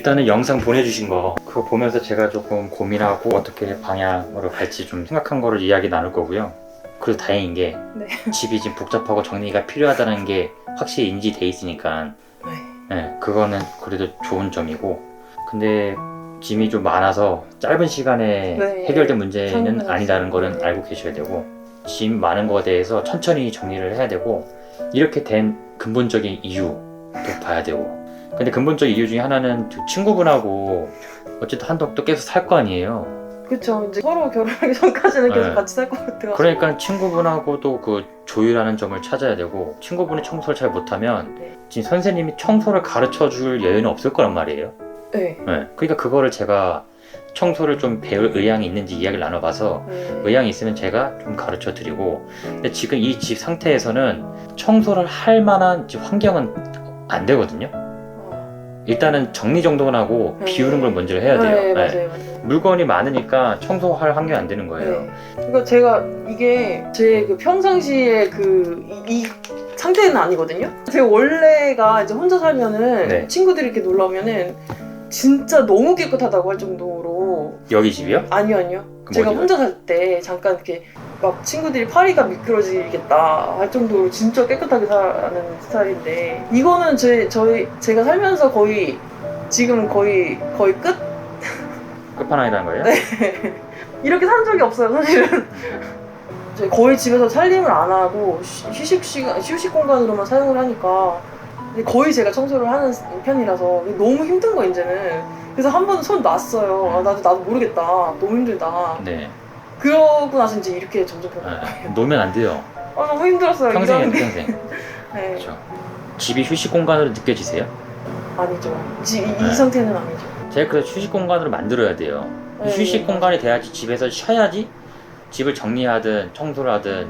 일단은 영상 보내주신 거 그거 보면서 제가 조금 고민하고 어떻게 방향으로 갈지 좀 생각한 거를 이야기 나눌 거고요. 그래도 다행인 게 네. 집이 지금 복잡하고 정리가 필요하다는 게 확실히 인지돼 있으니까 네. 네, 그거는 그래도 좋은 점이고 근데 짐이 좀 많아서 짧은 시간에 네. 해결된 문제는. 아니다는 거는 네. 알고 계셔야 되고 짐 많은 거에 대해서 천천히 정리를 해야 되고 이렇게 된 근본적인 이유도 봐야 되고 근데 근본적 이유 중에 하나는 그 친구분하고 어쨌든 한동안 계속 살 거 아니에요 그쵸. 이제 서로 결혼하기 전까지는 계속 네. 같이 살 것 같아요. 그러니까 친구분하고도 그 조율하는 점을 찾아야 되고 친구분이 청소를 잘 못하면 네. 지금 선생님이 청소를 가르쳐 줄 여유는 없을 거란 말이에요 네. 네, 그러니까 그거를 제가 청소를 좀 배울 의향이 있는지 이야기를 나눠봐서 네. 의향이 있으면 제가 좀 가르쳐 드리고 근데 지금 이 집 상태에서는 청소를 할 만한 집 환경은 안 되거든요 어. 일단은 정리 정돈을 하고 네. 비우는 걸 먼저 해야 돼요 네, 네. 맞아요, 맞아요. 물건이 많으니까 청소할 환경이 안 되는 거예요 네. 그러니까 제가 이게 제 그 평상시에 그이 상태는 아니거든요. 제가 원래가 이제 혼자 살면은 네. 친구들이 이렇게 놀러 오면은 진짜 너무 깨끗하다고 할 정도로 여기 집이요? 아니요 아니요. 그럼 제가? 혼자 살 때 잠깐 이렇게 막 친구들이 파리가 미끄러지겠다 할 정도로 진짜 깨끗하게 사는 스타일인데 이거는 제 저희 제가 살면서 거의 지금 거의 거의 끝 끝판왕이라는 거예요? 네. 이렇게 산 적이 없어요 사실은 저희 거의 집에서 살림을 안 하고 휴- 휴식 시간 휴식 공간으로만 사용을 하니까 이제 거의 제가 청소를 하는 편이라서 너무 힘든 거 이제는. 그래서 한 번 손 놨어요. 아, 나도 나도 모르겠다. 너무 힘들다. 네, 그러고 나서 이제 이렇게 점점 변한 네. 거예요. 놓으면 안 돼요. 아 너무 힘들었어요 평생이에요 일하는 평생. 네. 그렇죠 집이 휴식 공간으로 느껴지세요? 아니죠. 지, 이, 이 네. 상태는 아니죠. 제가 그래서 휴식 공간으로 만들어야 돼요. 네. 휴식 공간이 돼야지 집에서 쉬어야지 집을 정리하든 청소를 하든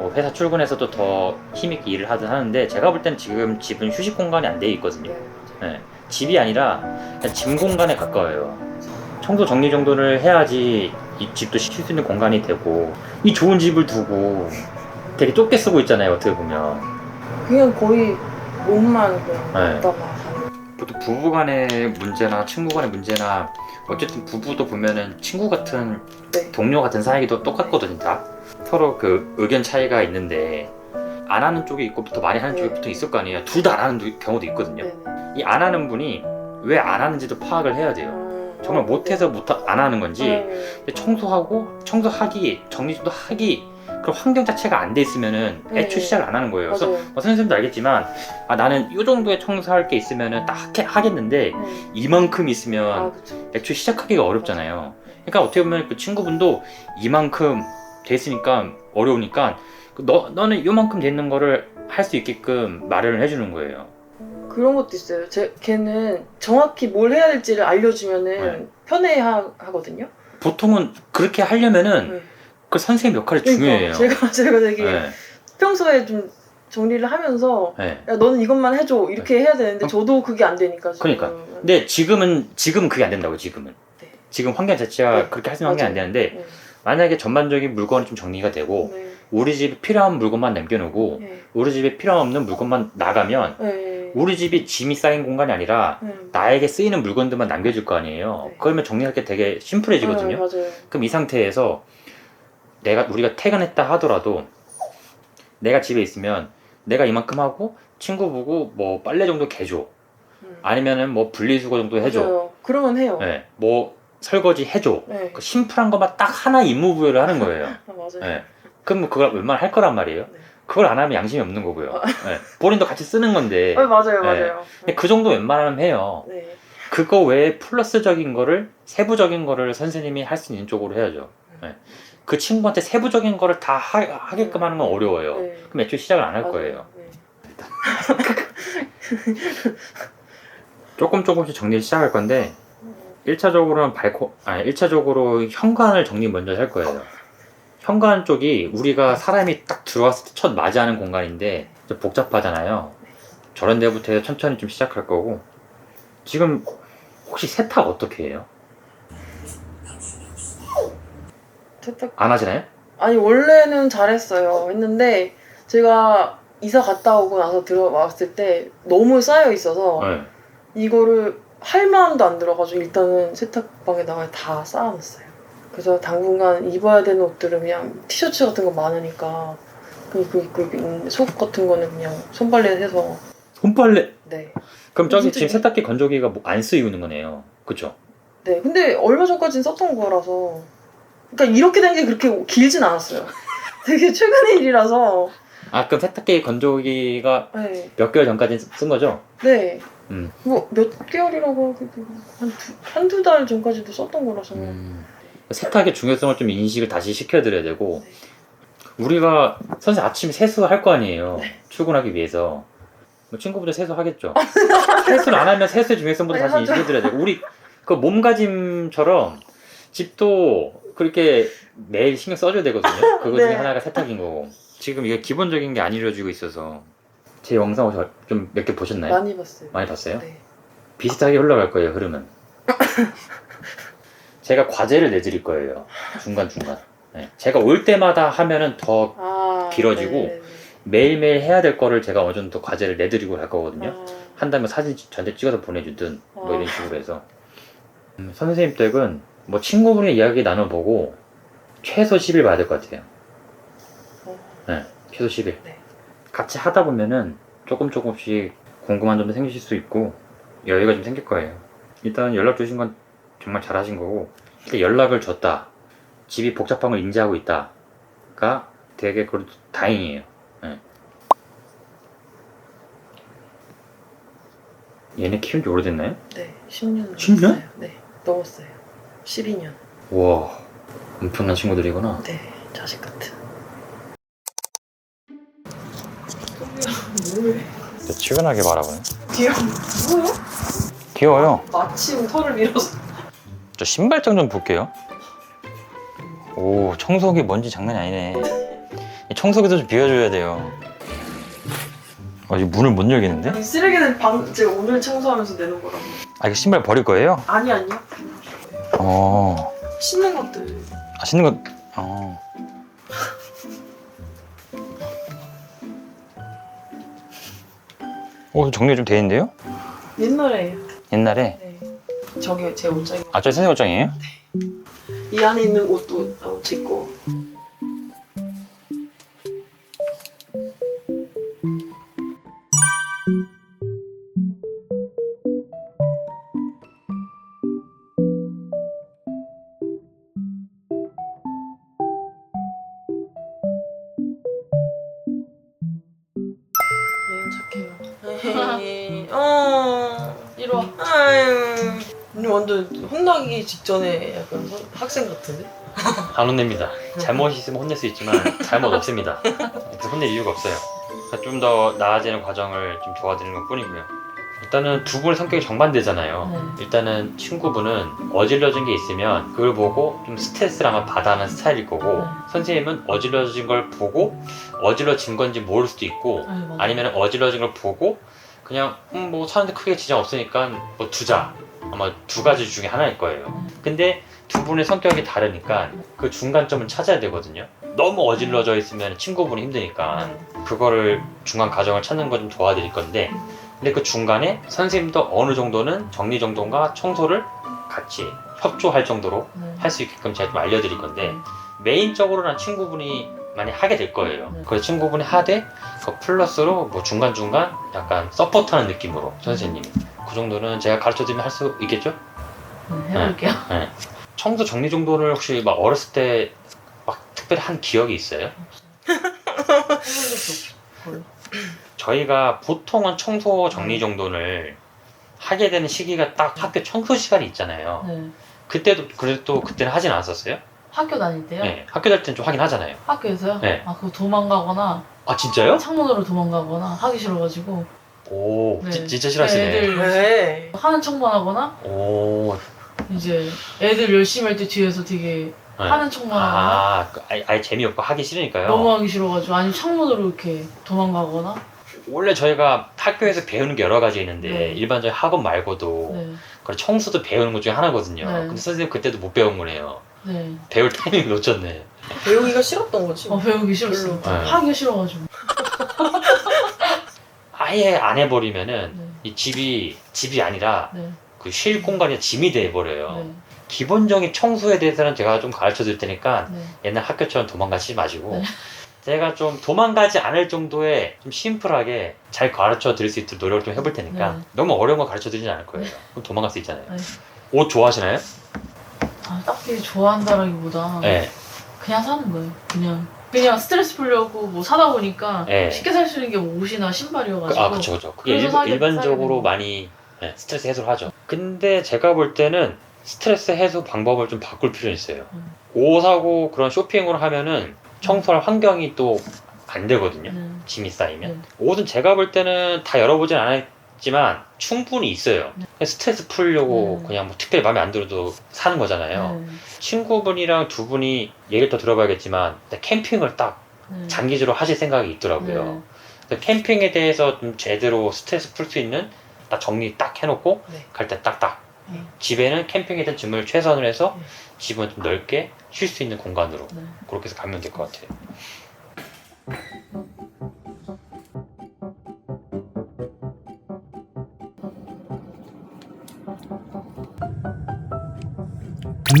뭐 회사 출근해서도 더 힘있게 일을 하든 하는데 제가 볼 땐 지금 집은 휴식 공간이 안 돼 있거든요 네. 네. 집이 아니라 그냥 짐 공간에 가까워요 청소 정리 정돈을 해야지 이 집도 쉴 수 있는 공간이 되고 이 좋은 집을 두고 되게 좁게 쓰고 있잖아요 어떻게 보면 그냥 거의 몸만 그냥 네. 가는 보통 부부 간의 문제나 친구 간의 문제나 어쨌든 부부도 보면은 친구 같은 네. 동료 같은 사이기도 똑같거든요 다 서로 그 의견 차이가 있는데 안 하는 쪽이 있고 더 많이 하는 네. 쪽이 보통 있을 거 아니에요 둘 다 안 하는 두- 경우도 있거든요 네네. 이안 하는 분이 왜 안 하는지도 파악을 해야 돼요 음, 정말 어, 못해서 못 안 하는 건지 네. 청소하고 청소하기 정리도 하기 그런 환경 자체가 안 돼 있으면은 네. 애초 시작을 안 하는 거예요 그래서 맞아요. 뭐 선생님도 알겠지만 아 나는 이 정도의 청소할 게 있으면은 딱 하- 하겠는데 음. 이만큼 있으면 아. 애초에 시작하기가 어렵잖아요. 그러니까 어떻게 보면 그 친구분도 이만큼 됐으니까 어려우니까 그 너, 너는 이만큼 되는 거를 할 수 있게끔 마련을 해주는 거예요. 그런 것도 있어요. 제 걔는 정확히 뭘 해야 될지를 알려주면은 네. 편해하 하거든요. 보통은 그렇게 하려면은 네. 그 선생님 역할이 중요해요. 제가 제가 되게 네, 평소에 좀 정리를 하면서 네. 야 너는 이것만 해줘 이렇게 해야 되는데 어? 저도 그게 안 되니까 지금. 그러니까. 근데 지금은 지금 그게 안 된다고 지금은. 네. 지금 환경 자체가 네, 그렇게 할수 있는 환경이 안. 되는데 네. 만약에 전반적인 물건이 좀 정리가 되고 네. 우리 집에 필요한 물건만 남겨놓고 네. 우리 집에 필요 없는 물건만 나가면 네. 우리 집이 짐이 쌓인 공간이 아니라 네. 나에게 쓰이는 물건들만 남겨줄 거 아니에요. 네. 그러면 정리할 게 되게 네, 심플해지거든요. 맞아요. 그럼 이 상태에서 내가 우리가 퇴근했다 하더라도 내가 집에 있으면 내가 이만큼 하고 친구 보고 뭐 빨래 정도 개줘. 음. 아니면은 뭐 분리수거 정도 해줘. 맞아요. 그러면 해요. 네. 뭐 설거지 해줘. 네. 그 심플한 것만 딱 하나 임무 부여를 하는 거예요. 아, 맞아요. 네. 그럼 그걸 웬만하면 할 거란 말이에요. 네. 그걸 안 하면 양심이 없는 거고요. 네. 본인도 같이 쓰는 건데 아, 맞아요, 네. 맞아요. 근데 그 정도 웬만하면 해요. 네. 그거 외에 플러스적인 거를 세부적인 거를 선생님이 할 수 있는 쪽으로 해야죠. 네. 그 친구한테 세부적인 거를 다 하, 게끔 하는 건 어려워요. 네. 그럼 애초에 시작을 안 할. 거예요. 네. 조금 조금씩 정리를 시작할 건데 1차적으로는 발코 아니 1차적으로 현관을 정리 먼저 할 거예요. 현관 쪽이 우리가 사람이 딱 들어왔을 때 첫 맞이하는 공간인데 좀 복잡하잖아요. 저런 데부터 해서 천천히 좀 시작할 거고 지금 혹시 세탁 어떻게 해요? 세탁 안 하시나요? 아니 원래는 잘했어요 했는데 제가 이사 갔다 오고 나서 들어왔을 때 너무 쌓여 있어서 네. 이거를 할 마음도 안 들어가지고 일단은 세탁방에다가 다 쌓아놨어요. 그래서 당분간 입어야 되는 옷들은 그냥 티셔츠 같은 거 많으니까 그, 그, 그, 음, 속옷 같은 거는 그냥 손빨래 해서 손빨래. 네. 그럼 저기 지금 세탁기 건조기가 뭐 안 쓰이는 거네요. 그쵸? 네. 근데 얼마 전까지는 썼던 거라서 그러니까 이렇게 된 게 그렇게 길진 않았어요. 되게 최근의 일이라서 아 그럼 세탁기 건조기가 네. 몇 개월 전까지 쓴 거죠? 네. 음. 뭐몇 개월이라고 하기도 한 두, 한두 달 전까지도 썼던 거라서 음. 세탁의 중요성을 좀 인식을 다시 시켜드려야 되고 네. 우리가 선생 아침에 세수할 거 아니에요. 네. 출근하기 위해서. 뭐 친구분들 세수하겠죠. 세수를 안 하면 세수의 중요성부터 아니, 다시. 인식해드려야 되고 우리 그 몸가짐처럼 집도 그렇게 매일 신경 써줘야 되거든요. 그거 중에 네. 하나가 세탁인 거고. 지금 이게 기본적인 게 안 이루어지고 있어서 제 영상 좀 몇 개 보셨나요? 많이 봤어요. 많이 봤어요? 네. 비슷하게 흘러갈 거예요 흐름은 제가 과제를 내드릴 거예요 중간 중간 네. 제가 올 때마다 하면은 더 아, 길어지고 네네네. 매일매일 해야 될 거를 제가 어느 정도 과제를 내드리고 갈 거거든요 아, 한다면 사진 전체 찍어서 보내주든 뭐 아. 이런 식으로 해서 음, 선생님 댁은 뭐 친구분의 이야기 나눠보고 최소 10일 봐야 될 것 같아요 어, 네, 최소 10일 네. 같이 하다 보면은 조금 조금씩 궁금한 점도 생기실 수 있고 여유가 좀 생길 거예요. 일단 연락 주신 건 정말 잘하신 거고 연락을 줬다. 집이 복잡한 걸 인지하고 있다가 되게 그래도 다행이에요. 예. 얘네 키운 지 오래됐나요? 네, 10년. 10년? 넘었어요. 네, 넘었어요. 12년. 와 엄청난 친구들이구나. 네, 자식 같은. 뭐해? 치근하게 바라보네. 귀여워. 뭐야? 귀여워요. 마침 털을 밀어서. 저 신발장 좀 볼게요. 오, 청소기 먼지 장난이 아니네. 이 청소기도 좀 비워줘야 돼요. 아, 이 문을 못 열겠는데? 이 쓰레기는 방 제가 오늘 청소하면서 내는 거라고. 아, 이거 신발 버릴 거예요? 아니 아니요. 어, 씻는 것들. 아, 신는 거, 어. 오, 정리 좀 돼 있는데요? 옛날에. 옛날에. 네. 저게 제 옷장이. 아, 저 선생 옷장이에요? 이 안에 있는 옷도 옷있 어. 이리 와. 아유. 근데 완전 혼나기 직전에 약간 선- 학생 같은데? 안 혼냅니다. 잘못 있으면 혼낼 수 있지만 잘못 없습니다. 그래서 혼낼 이유가 없어요. 좀 더 나아지는 과정을 좀 도와드리는 것 뿐이고요. 일단은 두 분의 성격이 정반대잖아요. 네. 일단은 친구분은 어질러진 게 있으면 그걸 보고 좀 스트레스를 아마 받아하는 스타일일 거고 네. 선생님은 어질러진 걸 보고 어질러진 건지 모를 수도 있고. 아니면 어질러진 걸 보고 그냥 음, 뭐 사는데 크게 지장 없으니까 뭐 두자 아마 두 가지 중에 하나일 거예요. 근데 두 분의 성격이 다르니까 그 중간점을 찾아야 되거든요. 너무 어질러져 있으면 친구분이 힘드니까 그거를 중간 과정을 찾는 거 좀 도와드릴 건데 근데 그 중간에 선생님도 어느 정도는 정리정돈과 청소를 같이 협조할 정도로 네. 할수 있게끔 제가 좀 알려드릴 건데 메인적으로는 친구분이 많이 하게 될 거예요. 네. 그래서 친구분이 하되 그 플러스로 뭐 중간 중간 약간 서포트하는 느낌으로 선생님이 그 정도는 제가 가르쳐드리면 할 수 있겠죠? 네, 해볼게요. 청소 정리정돈을 혹시 막 어렸을 때 막 특별히 한 기억이 있어요? 저희가 보통은 청소 정리 정돈을 하게 되는 시기가 딱 학교 청소 시간이 있잖아요. 네. 그때도 그래도 그때는 하진 않았었어요? 학교 다닐 때요? 네. 학교 다닐 때는 좀 하긴 하잖아요. 학교에서요? 네. 아, 그거 도망가거나 아 진짜요? 창문으로 도망가거나 하기 싫어가지고 오 네. 지- 진짜 싫어하시네. 애들 네. 하는 척만 하거나 오 이제 애들 열심히 할 때 뒤에서 되게 네. 하는 척만 하거나 아 그 아예, 아예 재미없고 하기 싫으니까요. 너무 하기 싫어가지고 아니면 창문으로 이렇게 도망가거나 원래 저희가 학교에서 배우는 게 여러 가지 있는데 네. 일반적인 학원 말고도 네. 그런 청소도 배우는 것 중에 하나거든요. 네. 근데 선생님 그때도 못 배운 거네요. 네. 배울 타이밍 놓쳤네. 배우기가 싫었던 거지. 어, 배우기 싫었어. 별로. 네. 하기 싫어가지고. 아예 안 해버리면은 네. 이 집이 집이 아니라 네. 그 쉴 공간이 짐이 돼버려요. 네. 기본적인 청소에 대해서는 제가 좀 가르쳐 드릴 테니까 네. 옛날 학교처럼 도망가지 마시고 네. 제가 좀 도망가지 않을 정도의 좀 심플하게 잘 가르쳐 드릴 수 있도록 노력을 좀 해볼 테니까 네. 너무 어려운 거 가르쳐 드리진 않을 거예요. 그럼 도망갈 수 있잖아요. 네. 옷 좋아하시나요? 아, 딱히 좋아한다라기보다 네. 그냥 사는 거예요. 그냥 그냥 스트레스 풀려고 뭐 사다 보니까 네. 쉽게 살 수 있는 게뭐 옷이나 그- 신발이어가지고 아, 그쵸, 그쵸. 그게 그래서 일, 사게- 일반적으로 사게 많이 네, 스트레스 해소를 하죠. 근데 제가 볼 때는 스트레스 해소 방법을 좀 바꿀 필요는 있어요. 음. 옷하고 그런 쇼핑을 하면은 청소할 환경이 또 안 되거든요. 네. 짐이 쌓이면. 네. 옷은 제가 볼 때는 다 열어보진 않 았지만 충분히 있어요. 네. 스트레스 풀려고 네. 그냥 뭐 특별히 마음에 안 들어도 사는 거잖아요. 네. 친구분이랑 두 분이 얘기를 더 들어봐야겠지만 캠핑을 딱 네. 장기적으로 하실 생각이 있더라고요. 네. 그래서 캠핑에 대해서 좀 제대로 스트레스 풀 수 있는 딱 정리 딱 해놓고 네. 갈때 딱딱 네. 집에는 캠핑에 대한 짐을 최선을 해서 네. 집은 좀 넓게 쉴 수 있는 공간으로 네. 그렇게 해서 가면 될 것 같아요.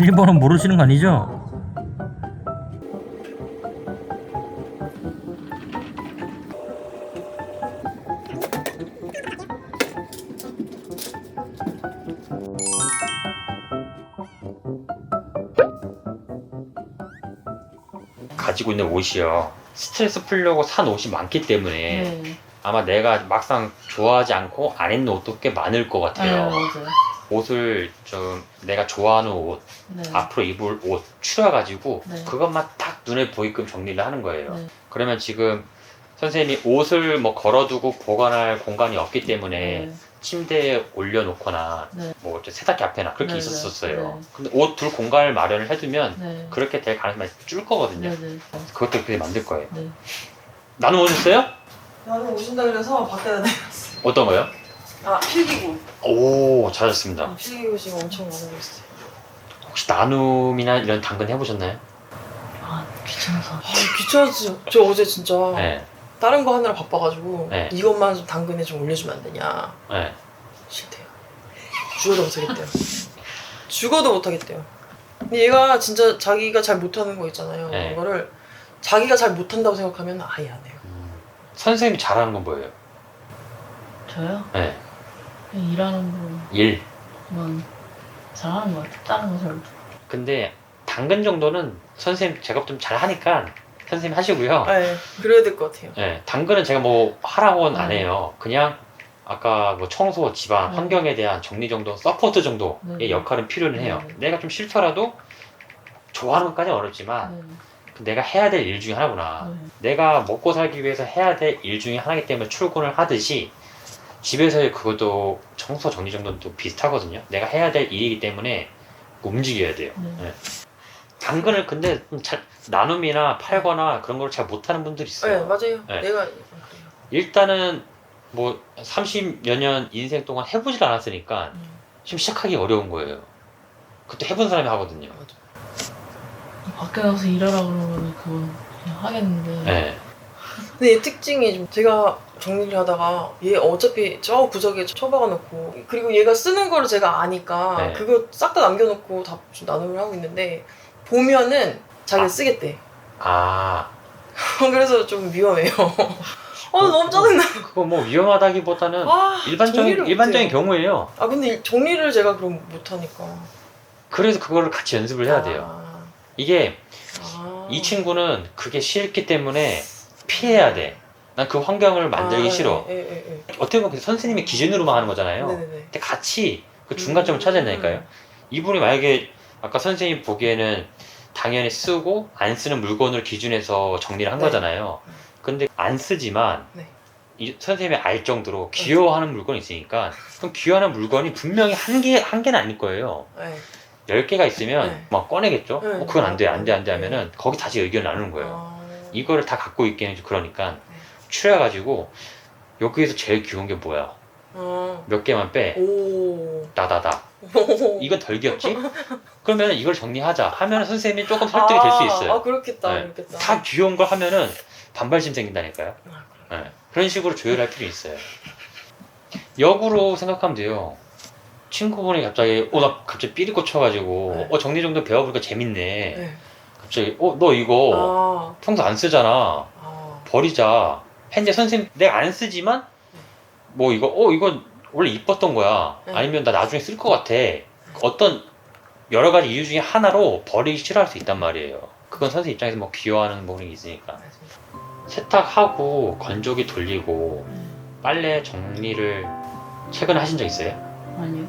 비밀번호 모르시는 거 아니죠? 가지고 있는 옷이요. 스트레스 풀려고 산 옷이 많기 때문에 네. 아마 내가 막상 좋아하지 않고 안 입는 옷도 꽤 많을 것 네, 같아요. 맞아요. 옷을 좀 내가 좋아하는 옷, 네. 앞으로 입을 옷 추려가지고 네. 그것만 딱 눈에 보이끔 정리를 하는 거예요. 네. 그러면 지금 선생님이 옷을 뭐 걸어두고 보관할 공간이 없기 때문에 네. 침대에 올려놓거나 네. 뭐 세탁기 앞에나 그렇게 네, 있었었어요. 네. 근데 옷 둘 공간을 마련을 해두면 네. 그렇게 될 가능성이 줄 거거든요. 네. 네. 그것도 그렇게 만들 거예요. 네. 나는 오셨어요? 나는 오신다 그래서 밖에다 내. 어떤 거요? 아 필기구. 오 잘하셨습니다. 아, 필기구 지금 엄청 많아고 있어요. 혹시 나눔이나 이런 당근 해보셨나요? 아 귀찮아서. 아 귀찮았지. 저 어제 진짜 네. 다른 거 하느라 바빠가지고 네. 이것만 좀 당근에 좀 올려주면 안 되냐. 네. 싫대요. 죽어도 못하겠대요. 죽어도 못하겠대요. 근데 얘가 진짜 자기가 잘 못하는 거 있잖아요. 네. 이거를 자기가 잘 못한다고 생각하면 아예 안 해요. 음, 선생님이 잘하는 건 뭐예요? 저요? 네. 그냥 일하는 일. 거만 잘하는 것 같아요. 다른 거 잘. 근데 당근 정도는 선생님 제가 좀 잘하니까 선생님 하시고요. 네, 그래야 될 것 같아요. 네, 당근은 제가 뭐 하라고는 안 네. 해요. 그냥 아까 뭐 청소, 집안, 네. 환경에 대한 정리 정도, 서포트 정도의 네. 역할은 필요는 해요. 네. 내가 좀 싫더라도 좋아하는 것까지는 어렵지만 네. 그 내가 해야 될 일 중에 하나구나. 네. 내가 먹고 살기 위해서 해야 될 일 중에 하나이기 때문에 출근을 하듯이 집에서의 그것도 청소 정리 정도는 또 비슷하거든요. 내가 해야 될 일이기 때문에 움직여야 돼요. 네. 네. 당근을 근데 좀 잘 나눔이나 팔거나 그런 걸 잘 못하는 분들이 네, 있어요. 맞아요. 네. 내가. 일단은 뭐 30여 년 인생 동안 해보질 않았으니까 음, 지금 시작하기 어려운 거예요. 그것도 해본 사람이 하거든요. 맞아. 밖에 나가서 일하라 그러면 그냥 하겠는데. 네. 근데 얘 특징이 좀 제가 정리를 하다가 얘 어차피 저 구석에 처박아 놓고 그리고 얘가 쓰는 거를 제가 아니까 네. 그거 싹 다 남겨놓고 다좀 나눔을 하고 있는데 보면은 자기가 아. 쓰겠대. 아 그래서 좀 위험해요. 아 너무 짜증나. 그거 뭐 위험하다기보다는 아, 일반적인 일반적인. 경우예요. 아 근데 이 정리를 제가 그럼 못하니까. 그래서 그거를 같이 연습을 해야 돼요. 아, 이게 아. 이 친구는 그게 싫기 때문에 피해야 돼. 난 그 환경을 만들기 아, 싫어. 예, 예, 예. 어떻게 보면 그 선생님의 기준으로만 하는 거잖아요. 네네네. 근데 같이 그 중간점을 찾아야 되니까요. 음. 이분이 만약에 아까 선생님 보기에는 당연히 쓰고 안 쓰는 물건을 기준해서 정리를 한 네. 거잖아요. 근데 안 쓰지만 네. 이 선생님이 알 정도로 귀여워하는 물건이 있으니까 그럼 귀여워하는 물건이 분명히 한 개, 한 개는 아닐 거예요. 네. 열 개가 있으면 네. 막 꺼내겠죠? 네. 어, 그건 안 돼, 안 돼, 안 돼 하면은 거기 다시 의견을 나누는 거예요. 아. 이거를 다 갖고 있기는 좀 그러니까 네. 추려가지고 여기에서 제일 귀여운 게 뭐야? 아. 몇 개만 빼. 오. 나다다. 오. 이건 덜 귀엽지? 그러면 이걸 정리하자 하면 선생님이 조금 설득이 될 수 있어요. 아, 그렇겠다, 네. 그렇겠다. 다 귀여운 걸 하면은 반발심 생긴다니까요. 아. 네. 그런 식으로 조율할 필요 있어요. 역으로 생각하면 돼요. 친구분이 갑자기 어 나 갑자기 삐리 꽂혀가지고 네. 어 정리정돈 배워보니까 재밌네. 네. 갑자기 어 너 이거 아, 평소 안 쓰잖아. 아, 버리자. 했는데 선생님 내가 안 쓰지만 뭐 이거 어 이거 원래 이뻤던 거야. 네. 아니면 나 나중에 쓸 것 같아. 어떤 여러 가지 이유 중에 하나로 버리기 싫어할 수 있단 말이에요. 그건 선생님 입장에서 뭐 귀여워하는 부분이 있으니까. 세탁하고 건조기 돌리고 빨래 정리를 최근에 하신 적 있어요? 아니요.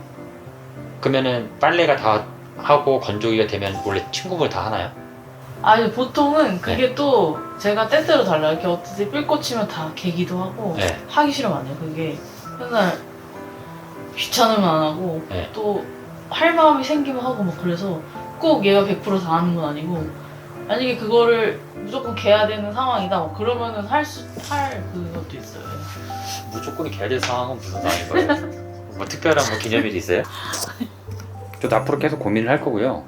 그러면은 빨래가 다 하고 건조기가 되면 원래 친구분이 다 하나요? 아니 보통은 그게 네. 또 제가 때때로 달라요. 이렇게 어떻게 삘 꽂히면 다 개기도 하고 네. 하기 싫으면 안 해요. 그게 맨날 귀찮으면 안 하고 네. 또 할 마음이 생기면 하고 뭐 그래서 꼭 얘가 100%다 하는 건 아니고 만약에 그거를 무조건 개야 되는 상황이다 뭐 그러면은 할수할 그것도 있어요. 무조건이 개될 상황은 무슨 상황인 거예요? 뭐 특별한 뭐 기념일이 있어요? 저도 앞으로 계속 고민을 할 거고요.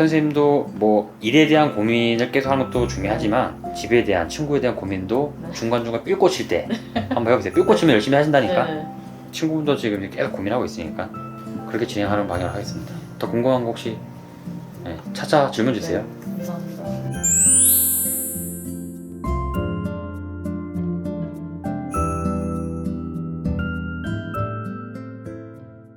선생님도 뭐 일에 대한 고민을 계속 하는 것도 중요하지만 집에 대한 친구에 대한 고민도 네. 중간중간 삘 꽂힐 때 한번 해보세요. 삘 꽂히면 열심히 하신다니까. 네. 친구분도 지금 계속 고민하고 있으니까 그렇게 진행하는 방향으로 하겠습니다. 더 궁금한 거 혹시 네, 찾아 질문 주세요. 감사합니다.